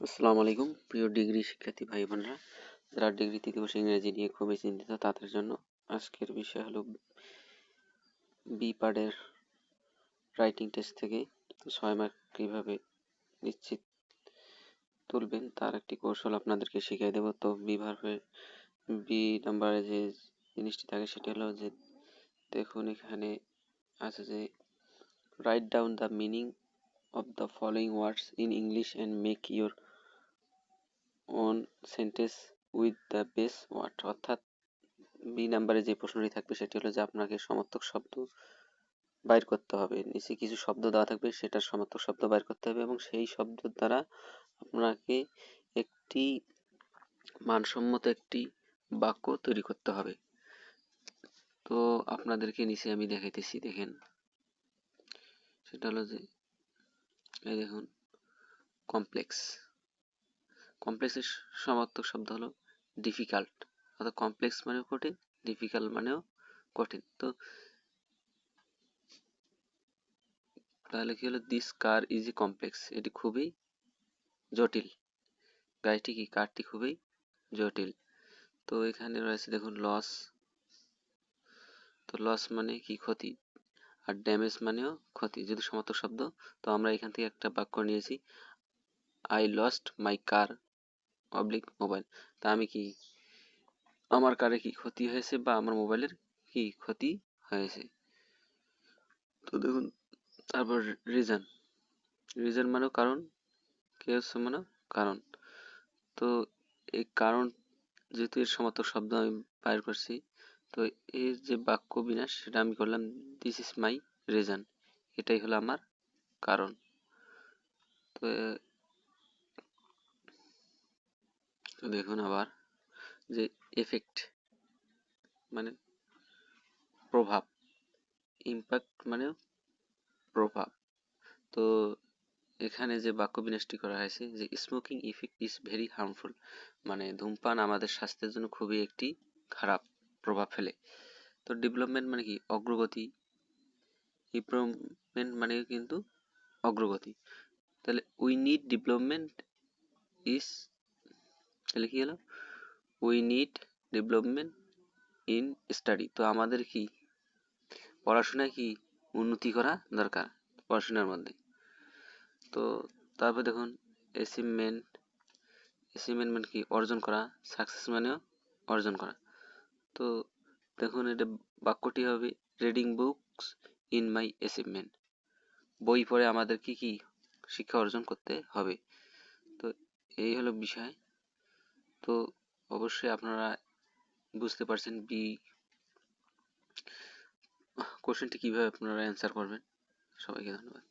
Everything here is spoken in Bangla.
আসসালামু আলাইকুম। প্রিয় ডিগ্রি শিক্ষার্থী ভাই বোনেরা যারা ডিগ্রি তৃতীয় বর্ষে ইংরেজি নিয়ে খুবই চিন্তিত, তাদের জন্য আজকের বিষয় হলো বি পার্টের রাইটিং টেস্ট থেকে ছয় মার্ক কীভাবে নিশ্চিত তুলবেন, তার একটি কৌশল আপনাদেরকে শিখিয়ে দেব। তো বি ভার্ভে বি নাম্বারে যে জিনিসটি থাকে, সেটি হলো যে দেখুন, এখানে আছে যে write down the meaning of the following words in English and make your own sentence with the base word অর্থাৎ বি নাম্বারে যে প্রশ্নটি থাকবে সেটি হলো যে আপনাকে সমর্থক শব্দ বাইর করতে হবে। নিচে কিছু শব্দ দেওয়া থাকবে, সেটার সমর্থক শব্দ বাইর করতে হবে এবং সেই শব্দ দ্বারা আপনাকে একটি মানসম্মত একটি বাক্য তৈরি করতে হবে। তো আপনাদেরকে নিচে আমি দেখাইতেছি, দেখেন। সেটা হলো যে, এই দেখুন কমপ্লেক্স কমপ্লেক্সের সমার্থক শব্দ হলো ডিফিকাল্ট অর্থাৎ কমপ্লেক্স মানেও কঠিন ডিফিকাল্ট মানেও কঠিন। তো তাহলে কি হলো? This car is a complex এটি খুবই জটিল। গাড়িটি কি? কারটি খুবই জটিল। তো এখানে রয়েছে দেখুন লস তো লস মানে কি? ক্ষতি। আর ড্যামেজ মানেও ক্ষতি যদি সমর্থক শব্দ। তো আমরা এখান থেকে একটা বাক্য নিয়েছি। I lost my car oblique mobile তা আমি কি আমার কারে কি ক্ষতি হয়েছে বা আমার মোবাইলের কি ক্ষতি হয়েছে? তো দেখুন, তারপর রিজন রিজন মানেও কারণ, কে হচ্ছে মানে কারণ। তো এই কারণ যেহেতু এর সমর্থক শব্দ আমি বাইর করছি, তো এর যে বাক্য বিন্যাস সেটা আমি করলাম দিস ইজ মাই রিজন এটাই হলো আমার কারণ। তো তো দেখুন আবার যে এফেক্ট মানে প্রভাব ইম্প্যাক্ট মানে প্রভাব। তো এখানে যে বাক্য বিন্যাসটি করা হয়েছে যে smoking effect is very harmful মানে ধূমপান আমাদের স্বাস্থ্যের জন্য খুবই একটি খারাপ প্রভাব ফেলে। তো ডেভেলপমেন্ট মানে কি? অগ্রগতি ইমপ্রুভমেন্ট মানে কিন্তু অগ্রগতি। তাহলে উই নিড ডেভেলপমেন্ট ইজ তাহলে কি হলো? We need development in study তো আমাদের কি? পড়াশোনায় কি? উন্নতি করা দরকার পড়াশোনার মধ্যে। তো তারপর দেখুন অ্যাচিভমেন্ট অ্যাচিভমেন্ট মানে কি? অর্জন করা সাকসেস মানেও অর্জন করা। তো দেখুন, এটা বাক্যটি হবে reading books in my achievement বই পড়ে আমাদের কি কি শিক্ষা অর্জন করতে হবে? তো এই হলো বিষয়। তো অবশ্যই আপনারা বুঝতে পারছেন বি কোশ্চেনটি কীভাবে আপনারা অ্যান্সার করবেন। সবাইকে ধন্যবাদ।